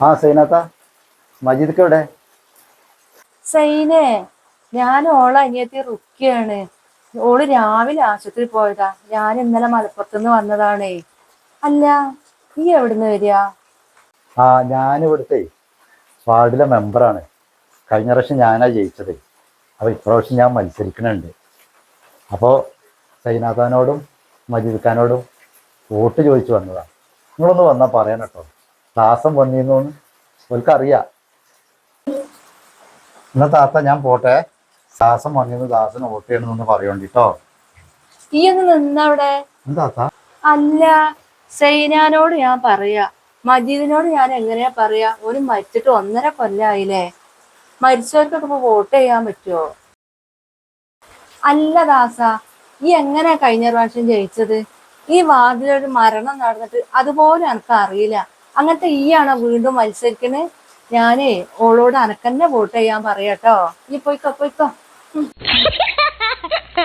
ആ സൈനാത്ത. മജീദ് എവിടെ സൈനേ ഞാൻ ഓള അനിയത്തി റുക്കിയാണ്. ഓൾ രാവിലെ ആശുപത്രി പോയതാ. ഞാൻ ഇന്നലെ മലപ്പുറത്തുനിന്ന് വന്നതാണേ. അല്ല നീ എവിടുന്ന് വരിക? ആ ഞാൻ ഇവിടുത്തെ വാർഡിലെ മെമ്പറാണ്. കഴിഞ്ഞ പ്രാവശ്യം ഞാനാ ജയിച്ചത്. അപ്പോൾ ഇപ്രാവശ്യം ഞാൻ മത്സരിക്കണുണ്ട്. അപ്പോൾ സൈനാഥാനോടും മജീദ് ഖാനോടും വോട്ട് ചോദിച്ചു വന്നതാണ് നിങ്ങളൊന്ന് വന്നാ പറയാൻ കേട്ടോ. ദാസം വന്നിരുന്നു ഓൽക്കറിയാം. എന്നാ താത്ത ഞാൻ പോട്ടെ. ദാസം വന്നിരുന്നു ദാസന് വോട്ട് ചെയ്യണമെന്ന് പറയണ്ടിട്ടോ ഈ ഒന്ന് നിന്നവിടെ. അല്ല സൈനാനോട് ഞാൻ പറയാ. മജീദിനോട് ഞാൻ എങ്ങനെയാ പറയാ? ഒരു മരിച്ചിട്ട് ഒന്നര കൊല്ലായില്ലേ? മരിച്ചവർക്കൊക്കെ ഇപ്പൊ വോട്ട് ചെയ്യാൻ പറ്റുമോ അല്ല ദാസ ഈ എങ്ങനെയാ കഴിഞ്ഞ പ്രാവശ്യം ജയിച്ചത്? ഈ വാർഡിലൊരു മരണം നടന്നിട്ട് അതുപോലെ എനക്ക് അറിയില്ല അങ്ങനത്തെ ഈയാണോ വീണ്ടും മത്സരിക്കണേ? ഞാനേ ഓളോട് അനക്കന്നെ വോട്ട് ചെയ്യാൻ പറയാട്ടോ ഈ പോയിക്കോ പോയിക്കോ.